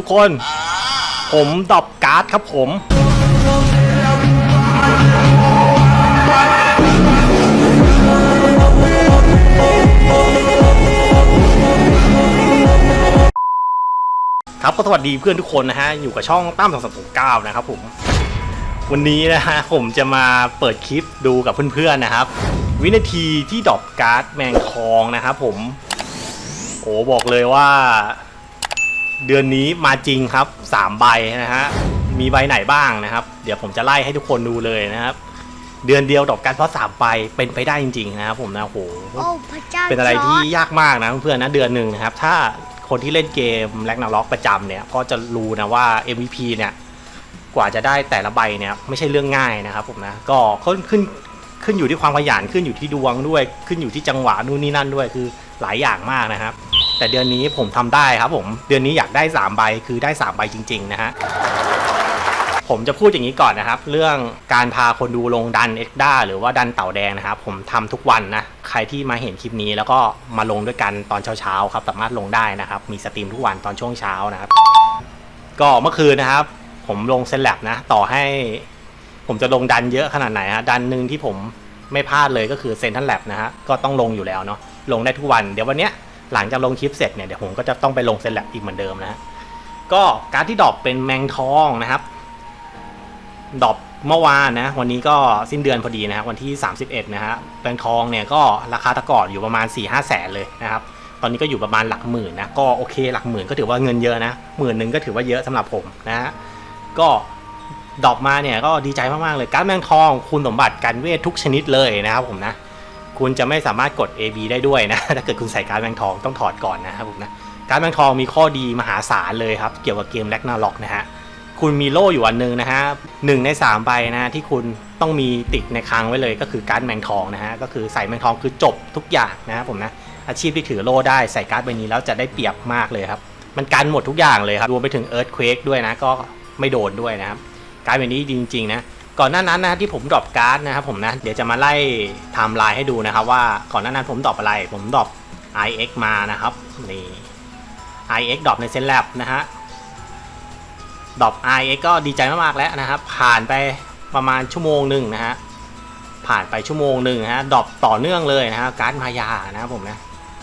ทุกคน ผมดรอปการ์ดครับผม ครับก็สวัสดีเพื่อนทุกคนนะฮะ อยู่กับช่องตั้มสองสามเก้านะครับผม วันนี้นะฮะผมจะมาเปิดคลิปดูกับเพื่อนๆนะครับ วินาทีที่ดรอปการ์ดแมงทองนะครับผมโอ้บอกเลยว่า เดือนนี้มาจริงครับ3ใบนะฮะมีใบไหนบ้างนะครับ เดี๋ยวผมจะไล่ให้ทุกคนดูเลยนะครับ เดือนเดียวดอกการเพราะสามใบเป็นไปได้จริงๆนะครับผมนะโหโอ้พระเจ้าเป็นอะไรที่จร์จยากมากนะเพื่อนๆนะเดือนหนึ่งนะครับ ถ้าคนที่เล่นเกมแร็กนาล็อกประจำเนี่ยก็จะรู้นะว่า MVP เนี่ยกว่าจะได้แต่ละใบเนี่ยไม่ใช่เรื่องง่ายนะครับผมนะก็ขึ้นขึ้นขึ้นอยู่ที่ความขยันขึ้นอยู่ที่ดวงด้วย ขึ้นอยู่ที่จังหวะนู่นนี่นั่นด้วยคือหลายอย่างมากนะครับ แต่เดือนนี้ผมทำได้ครับผมเดือนนี้อยากได้3ใบคือได้3ใบจริง ๆ นะฮะผมจะพูดอย่างนี้ก่อนนะครับ เรื่องการพาคนดูลงดันเอ็กด้าหรือว่าดันเต่าแดงนะครับ ผมทำทุกวันนะ ใครที่มาเห็นคลิปนี้แล้วก็มาลงด้วยกันตอนเช้าๆครับ สามารถลงได้นะครับ มีสตรีมทุกวันตอนช่วงเช้านะครับ ก็เมื่อคืนนะครับ ผมลงเซนแลบนะ ต่อให้ ผมจะลงดันเยอะขนาดไหนฮะดันหนึ่งที่ผมไม่พลาดเลยก็คือเซนทันแลบนะฮะก็ต้องลงอยู่แล้วเนาะลงได้ทุกวัน เดี๋ยววันเนี้ย หลังจากลงคลิปเสร็จเนี่ยเดี๋ยวผมก็จะต้องไปลงเซนแลบอีกเหมือนเดิมนะฮะก็การที่ดรอปเป็นแมงทองนะครับดรอปเมื่อวานนะวันนี้ก็สิ้นเดือนพอดีนะครับวันที่ 31นะฮะแบงทองเนี่ยก็ราคาตะกอดอยู่ประมาณ 4 5แสนเลยนะครับตอนนี้ก็อยู่ประมาณหลักหมื่นนะก็โอเคหลักหมื่นก็ถือว่าเงินเยอะนะหมื่นหนึ่งก็ถือว่าเยอะสำหรับผมนะฮะก็ดอปมาเนี่ยก็ดีใจมากๆเลยการแมงทองคุณสมบัติการเวททุกชนิดเลยนะครับผมนะ คุณจะไม่สามารถกด AB ได้ด้วยนะ ถ้าเกิดคุณใส่การดแมงทองต้องถอดก่อนนะครับผมนะการดแมงทองมีข้อดีมหาศาลเลยครับ เกี่ยวกับเกมแร็กนาล็อกนะฮะคุณมีโล่อยู่อันนึงนะฮะหนึ่งในสามใบนะที่คุณต้องมีติดในคลังไว้เลยก็คือการ์ดแมงทองนะฮะก็คือใส่แมงทองคือจบทุกอย่างนะครับผมนะอาชีพที่ถือโล่ได้ใส่การ์ดใบนี้แล้วจะได้เปรียบมากเลยครับมันกันหมดทุกอย่างเลยครับรวมไปถึงเอิร์ธเควกด้วยนะก็ไม่โดนด้วยนะครับการ์ดใบนี้จริงๆนะ ก่อนหน้านั้นนะที่ผมดรอปการ์ดนะครับผมนะเดี๋ยวจะมาไล่ไทม์ไลน์ให้ดูนะครับว่าก่อนหน้านั้นผมดรอปอะไร ผมดรอป IX มานะครับนี่ IX ดรอปในเซนแลบนะฮะดรอป IX ก็ดีใจมากๆแล้วนะครับผ่านไปประมาณชั่วโมงหนึ่งนะฮะผ่านไปชั่วโมงหนึ่งฮะดรอปต่อเนื่องเลยนะฮะการ์ดมายานะครับผมนะ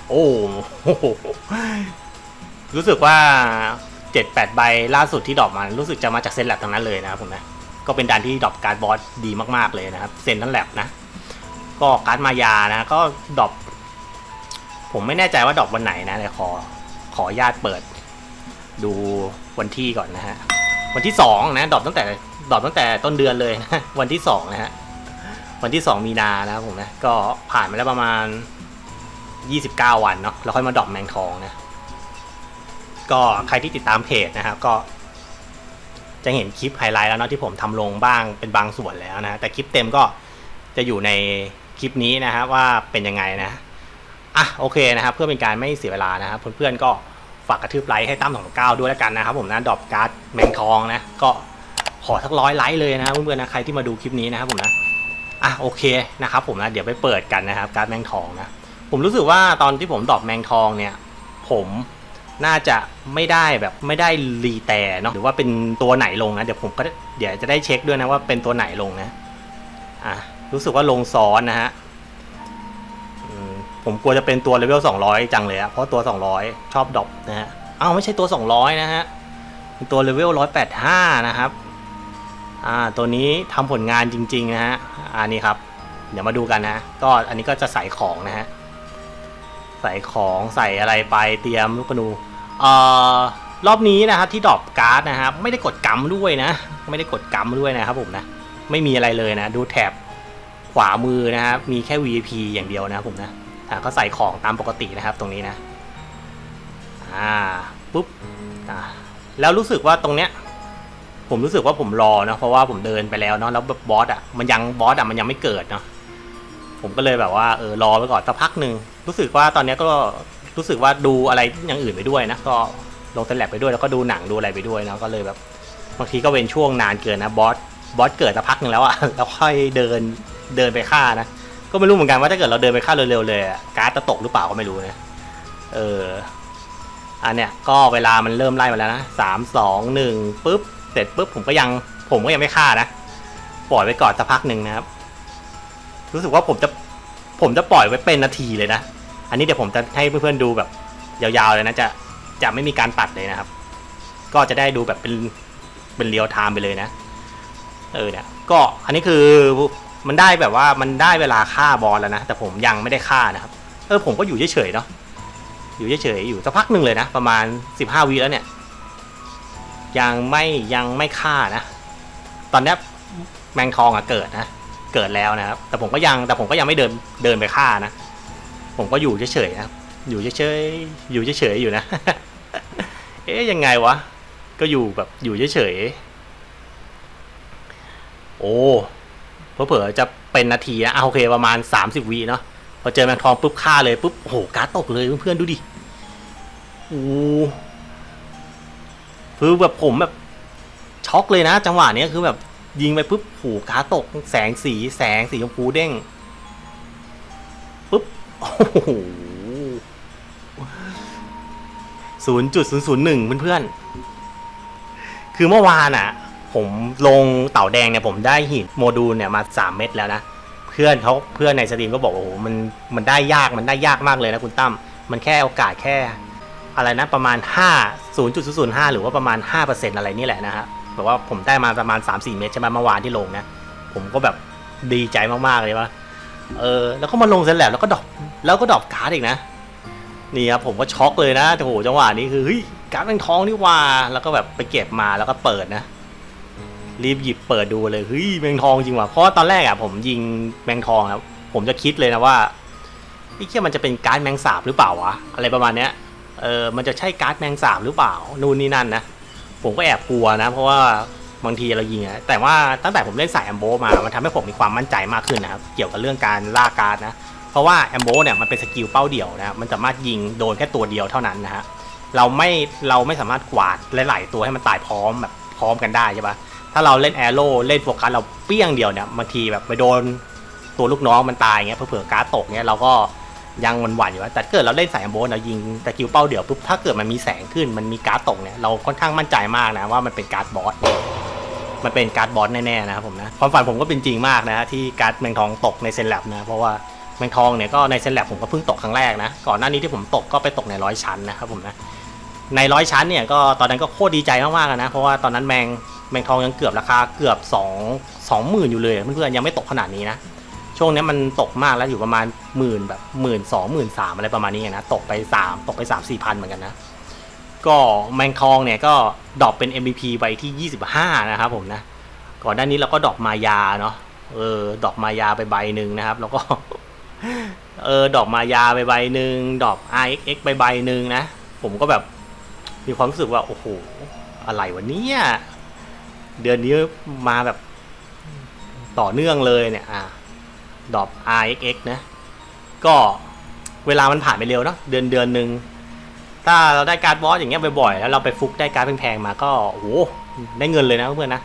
โอ้โหรู้สึกว่า 7-8 ใบล่าสุดที่ดรอปมารู้สึกจะมาจากเซนแลบทั้งนั้นเลยนะครับผมนะ ก็เป็นดันที่ดรอปการ์ดบอสดีมากๆเลยนะครับเซนทั้งแลบนะ ก็การ์ดมายานะก็ดรอปผมไม่แน่ใจว่าดรอปวันไหนนะแต่ขอขอญาตเปิด ดูวันที่ก่อนนะฮะวันที่สองนะดรอปตั้งแต่ดรอปตั้งแต่ต้นเดือนเลยนะวันที่สองนะฮะวันที่สองมีนานะครับผมนะก็ผ่านมาแล้วประมาณยี่สิบเก้าวันเนาะแล้วค่อยมาดรอปแมงทองนะก็ใครที่ติดตามเพจนะครับก็ จะเห็นคลิปไฮไลท์แล้วเนาะที่ผมทำลงบ้างเป็นบางส่วนแล้วนะแต่คลิปเต็มก็จะอยู่ในคลิปนี้นะครับว่าเป็นยังไงนะอะโอเคนะครับ เพื่อเป็นการไม่เสียเวลานะครับเพื่อนๆก็ฝากกระทืบไลค์ให้ตั้มสองเก้าด้วยแล้วกันนะครับ ผมนะดอปการ์ดแมงทองนะ ก็ขอสักร้อยไลค์เลยนะครับเพื่อนๆนะใครที่มาดูคลิปนี้นะครับผมนะอะโอเคนะครับ ผมนะเดี๋ยวไปเปิดกันนะครับ การ์ดแมงทองนะผมรู้สึกว่าตอนที่ผมดอปแมงทองเนี่ย ผม น่าจะไม่ได้แบบไม่ได้รีแต่เนาะหรือว่าเป็นตัวไหนลงนะเดี๋ยวผมก็เดี๋ยวจะได้เช็คด้วยนะว่าเป็นตัวไหนลงนะอะรู้สึกว่าลงซ้อนนะฮะผมกลัวจะเป็นตัวเลเวล200 จังเลยอะเพราะตัว 200 ชอบดรอปนะฮะอ้าวไม่ใช่ตัว 200 นะฮะเป็นตัวเลเวล185 นะครับอ่าตัวนี้ทำผลงานจริง ๆ นะฮะอันนี้ครับ เดี๋ยวมาดูกันนะ ก็อันนี้ก็จะใส่ของนะฮะ ใส่ของใส่อะไรไปเตรียมลูกกระนูเอ่อรอบนี้นะครับที่ดรอปการ์ดนะครับไม่ได้กดกัมด้วยนะ ไม่ได้กดกัมด้วยนะครับผมนะไม่มีอะไรเลยนะดูแถบขวามือนะครับมีแค่ VIP อย่างเดียวนะครับผมนะอ่าก็ใส่ของตามปกตินะครับตรงนี้นะอ่าปุ๊บอ่าแล้วรู้สึกว่าตรงเนี้ยผมรู้สึกว่าผมรอเนอะเพราะว่าผมเดินไปแล้วเนาะแล้วบบบอสอะมันยังบอสอะมันยังไม่เกิดเนาะ ผมก็เลยแบบว่าเออรอไปก่อนสักพักหนึ่งรู้สึกว่าตอนนี้ก็รู้สึกว่าดูอะไรอย่างอื่นไปด้วยนะก็ลงเตนแลบไปด้วยแล้วก็ดูหนังดูอะไรไปด้วยนะก็เลยแบบบางทีก็เป็นช่วงนานเกินนะบอสบอสเกิดสักพักหนึ่งแล้วอะแล้วค่อยเดินเดินไปฆ่านะก็ไม่รู้เหมือนกันว่าถ้าเกิดเราเดินไปฆ่าเร็วๆเลยการ์ดจะตกหรือเปล่าก็ไม่รู้นะเออออันเนี้ยก็เวลามันเริ่มไล่มาแล้วนะสามสองหนึ่งปุ๊บเสร็จปุ๊บผมก็ยังผมก็ยังไม่ฆ่านะปล่อยไว้ก่อนสักพักหนึ่งนะครับ รู้สึกว่าผมจะผมจะปล่อยไว้เป็นนาทีเลยนะ อันนี้เดี๋ยวผมจะให้เพื่อนๆดูแบบ ยาวๆเลยนะจะจะไม่มีการตัดเลยนะครับ ก็จะได้ดูแบบเป็นเป็นเรียลไทม์ไปเลยนะ เออเนี่ยก็อันนี้คือมันได้แบบว่ามันได้เวลาฆ่าบอลแล้วนะแต่ผมยังไม่ได้ฆ่านะครับ เออผมก็อยู่เฉยๆเนาะอยู่เฉยๆอยู่สักพักหนึ่งเลยนะ ประมาณสิบห้าวิแล้วเนี่ย ยังไม่ยังไม่ฆ่านะ ตอนนี้แมงทองอะเกิดนะ เกิดแล้วนะครับ แต่ผมก็ยังแต่ผมก็ยังไม่เดินเดินไปฆ่านะ ผมก็อยู่เฉยๆนะครับอยู่เฉยๆอยู่เฉยๆอยู่นะ เอ๊ยยังไงวะ ก็อยู่แบบอยู่เฉยๆโอ้เผลอๆจะเป็นนาทีนะอะโอเคประมาณ 30วิเนาะพอเจอแมงทองปุ๊บฆ่าเลยปุ๊บโอ้โหการ์ดตกเลยเพื่อนๆดูดิโอ้คือแบบผมแบบช็อกเลยนะ จังหวะนี้คือแบบ ยิงไปปุ๊บโอ้โหกาตก แสงสีแสงสีชมพูเด้งปุ๊บโอ้โหศูนย์จุดศูนย์ศูนย์หนึ่งเพื่อนๆ คือเมื่อวานอะ ผมลงเต่าแดงเนี่ยผมได้หินโมดูลเนี่ยมาสามเม็ดแล้วนะ เพื่อนเขาเพื่อนในสตรีมก็บอกว่าโอ้โหมันมันได้ยากมันได้ยากมากเลยนะคุณตั้มมันแค่โอกาสแค่ อะไรนะประมาณ 5 0.005 หรือว่าประมาณ 5%อะไรนี่แหละนะฮะ แบบว่าผมได้มาประมาณ 3-4 เมตรใช่ไหมเมื่อวานที่ลงนะ ผมก็แบบดีใจมากๆเลยว่า เออ แล้วก็มาลงเสร็จแล้วแล้วก็ดรอปแล้วก็ดรอปการ์ดอีกนะ นี่ครับผมก็ช็อกเลยนะแต่โหจังหวะนี้คือเฮ้ยการ์ดแมงทองนี่ว่า แล้วก็แบบไปเก็บมาแล้วก็เปิดนะ รีบหยิบเปิดดูเลยเฮ้ยแมงทองจริงว่ะเพราะว่าตอนแรกอะผมยิงแมงทองครับผมจะคิดเลยนะว่าไอ้เคียมันจะเป็นการ์ดแมงสาบหรือเปล่าวะอะไรประมาณเนี้ยเออมันจะใช่การ์ดแมงสาบหรือเปล่านู่นนี่นั่นนะ ผมก็แอบกลัวนะ เพราะว่าบางทีเรายิงอะแต่ว่าตั้งแต่ผมเล่นสายแอมโบมา มันทำให้ผมมีความมั่นใจมากขึ้นนะครับ เกี่ยวกับเรื่องการล่าการ์ดนะ เพราะว่าแอมโบเนี่ยมันเป็นสกิลเป้าเดี่ยวนะมันสามารถยิงโดนแค่ตัวเดียวเท่านั้นนะฮะ เราไม่เราไม่สามารถกวาดหลาย ๆ ตัวให้มันตายพร้อมแบบพร้อมกันได้ใช่ปะถ้าเราเล่นแอโร่เล่นโฟกัสเราเปี้ยงเดียวเนี่ยบางทีแบบไปโดนตัวลูกน้องมันตายเงี้ยเผื่อการ์ดตกเนี่ยเราก็ ยังหวั่นๆอยู่ว่าแต่เกิดเราเล่นสายแอมโบเรายิงตะกิวเป้าเดี่ยวปุ๊บถ้าเกิดมันมีแสงขึ้นมันมีการ์ดตกเนี่ยเราค่อนข้างมั่นใจมากนะว่ามันเป็นการ์ดบอสมันเป็นการ์ดบอสแน่ๆนะครับผมนะความฝันผมก็เป็นจริงมากนะที่การ์ดแมงทองตกในเซนแลบนะเพราะว่าแมงทองเนี่ยก็ในเซนแลบผมก็เพิ่งตกครั้งแรกนะก่อนหน้านี้ที่ผมตกก็ไปตกในร้อยชั้นนะครับผมนะในร้อยชั้นเนี่ยก็ตอนนั้นก็โคตรดีใจมากๆนะเพราะว่าตอนนั้นแมงแมงทองยังเกือบราคาเกือบ 2 2หมื่นอยู่เลยเพื่อนๆยังไม่ตกขนาดนี้นะ ช่วงนี้มันตกมากแล้วอยู่ประมาณหมื่นแบบหมื่นสองหมื่นสามอะไรประมาณนี้นะตกไปสามตกไปสามสี่พันเหมือนกันนะ ก็แมงทองเนี่ยก็ดรอปเป็น MVP ไปที่ 25 นะครับผมนะ ก่อนหน้านี้เราก็ดรอปมายาเนาะเออดรอปมายาไปใบหนึ่งนะครับ แล้วก็เออดรอปมายาไปใบหนึ่งดรอป RXX ไปใบหนึ่งนะ ผมก็แบบมีความรู้สึกว่า โอ้โห อะไรวะเนี่ยเดือนนี้มาแบบต่อเนื่องเลยเนี่ย อะ ดรอป RXX นะ ก็เวลามันผ่านไปเร็วเนาะเดือนเดือนหนึ่งถ้าเราได้การ์ดบอสอย่างเงี้ยบ่อยๆแล้วเราไปฟุกได้การ์ดแพงๆมาก็โอ้โหได้เงินเลยนะเพื่อนนะ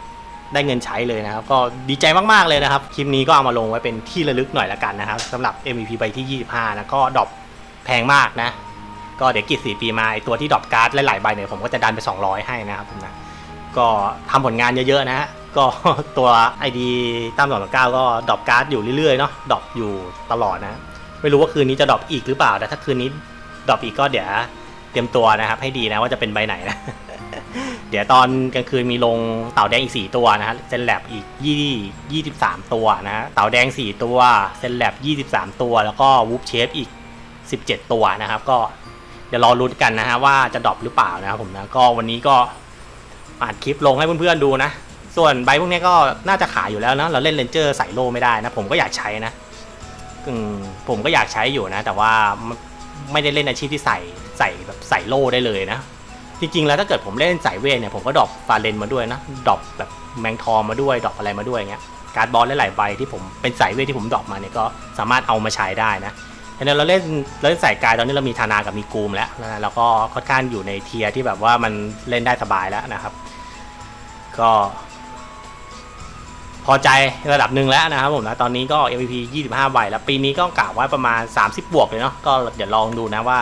ได้เงินใช้เลยนะครับก็ดีใจมากๆเลยนะครับคลิปนี้ก็เอามาลงไว้เป็นที่ระลึกหน่อยละกันนะครับสำหรับ MVP ใบที่ 25 นะก็ดรอปแพงมากนะ ก็เดี๋ยวกิจสี่ปีมาตัวที่ดรอปการ์ดหลายๆใบเนี่ยผมก็จะดันไป 200 ให้นะครับผมนะก็ทำผลงานเยอะๆนะฮะ ก็ตัว ID ตั้มสองเก้าก็ดรอปการ์ดอยู่เรื่อยๆเนาะดรอปอยู่ตลอดนะ ไม่รู้ว่าคืนนี้จะดรอปอีกหรือเปล่าแต่ถ้าคืนนี้ดรอปอีกก็เดี๋ยวเตรียมตัวนะครับ ให้ดีนะว่าจะเป็นใบไหนนะ เดี๋ยวตอนกลางคืนมีลงเต่าแดงอีก 4 ตัวนะฮะเซนแลบอีกยี่23 ตัวนะฮะเต่าแดง 4 ตัวเซนแลบ23 ตัว แล้วก็วูฟเชฟอีก 17 ตัวนะครับ ก็เดี๋ยวรอรุ้นกันนะฮะว่าจะดรอปหรือเปล่านะครับผมนะก็วันนี้ก็อัดคลิปลงให้เพื่อนๆดูนะ ส่วนใบพวกนี้ก็น่าจะขายอยู่แล้วนะเราเล่นเลนเจอร์ใส่โล่ไม่ได้นะ ผมก็อยากใช้นะผมก็อยากใช้อยู่นะ แต่ว่าไม่ได้เล่นอาชีพที่ใส่ใส่แบบใส่โล่ได้เลยนะ จริงๆแล้วถ้าเกิดผมเล่นสายเวทเนี่ยผมก็ดรอปฟาเลนมาด้วยนะดรอปแบบแมงทองมาด้วยดรอปอะไรมาด้วยเงี้ยการ์ดบอลหลายๆใบที่ผมเป็นสายเวทที่ผมดรอปมาเนี่ยก็สามารถเอามาใช้ได้นะทีนี้เราเล่นเราเล่นสายกายตอนนี้เรามีธานากับมีกูมแล้วนะแล้วก็ค่อนข้างอยู่ในเทียร์ที่แบบว่ามันเล่นได้สบายแล้วนะครับ ก็ พอใจระดับหนึ่งแล้วนะครับผมนะตอนนี้ก็ MVP 25ใบแล้วปีนี้ก็กะไว้ประมาณ 30 บวกเลยเนาะก็เดี๋ยวลองดูนะว่า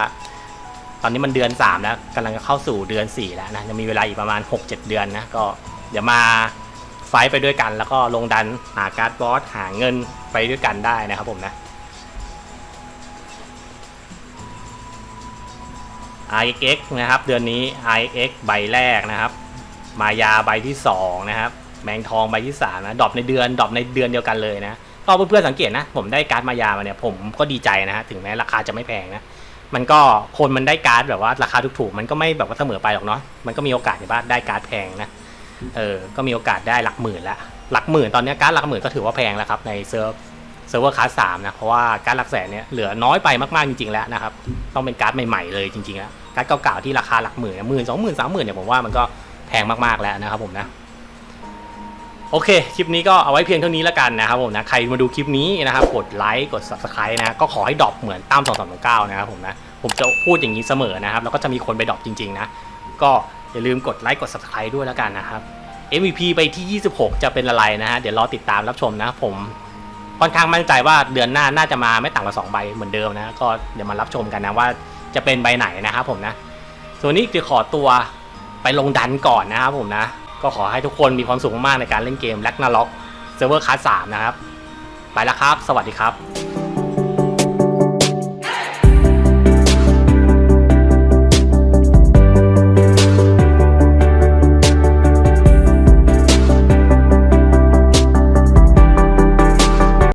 ตอนนี้มันเดือน 3 แล้วกำลังจะเข้าสู่เดือน 4 แล้วนะจะมีเวลาอีกประมาณ 6-7 เดือนนะก็เดี๋ยวมาไฟไปด้วยกัน แล้วก็ลงดันหาการ์ดบอสหาเงินไปด้วยกันได้นะครับผมนะ IX นะครับเดือนนี้ IX ใบแรกนะครับ มายาใบที่ 2 นะครับ แมงทองใบที่3นะดรอปในเดือนดรอปในเดือนเดียวกันเลยนะก็เพื่อนๆสังเกตนะ ผมได้การ์ดมายามาเนี่ยผมก็ดีใจนะฮะถึงแม้ราคาจะไม่แพงนะมันก็คนมันได้การ์ดแบบว่าราคาถูกๆมันก็ไม่แบบว่าเสมอไปหรอกเนาะมันก็มีโอกาสในบ้านได้การ์ดแพงนะเออก็มีโอกาสได้หลักหมื่นละหลักหมื่นตอนนี้การ์ดหลักหมื่นก็ถือว่าแพงแล้วครับในเซิร์ฟเซิร์ฟเวอร์คลาสสามนะเพราะว่าการ์ดหลักแสนเนี่ยเหลือน้อยไปมากๆจริงๆแล้วนะครับต้องเป็นการ์ดใหม่ๆเลยจริงๆแล้วการ์ดเก่าๆที่ราคาหลักหมื่นหมื่นสองหมื่นสามหมื่นเนี่ยผมว่ามันก็แพงมากๆแล้วนะครับผมนะ โอเค คลิปนี้ก็เอาไว้เพียงเท่านี้แล้วกันนะครับผมนะ ใครมาดูคลิปนี้นะครับ กดไลค์ กด subscribe นะ ก็ขอให้ดรอปเหมือนตั้ม2 3 2 9นะครับผมนะ ผมจะพูดอย่างนี้เสมอนะครับ แล้วก็จะมีคนไปดรอปจริง ๆ นะ ก็อย่าลืมกดไลค์ กด subscribe ด้วยแล้วกันนะครับ MVP ไปที่ 26 จะเป็นอะไรนะฮะ เดี๋ยวรอติดตามรับชมนะ ผมค่อนข้างมั่นใจว่าเดือนหน้าน่าจะมาไม่ต่ำกว่า2ใบเหมือนเดิมนะ ก็เดี๋ยวมารับชมกันนะว่าจะเป็นใบไหนนะครับผมนะ ส่วนนี้จะขอตัวไปลงดันก่อนนะครับผมนะ ก็ขอให้ทุกคนมีความสุขมากๆในการเล่นเกมแล็กนาล็อกเซิร์ฟเวอร์คัสสามนะครับ ไปแล้วครับ สวัสดีครับ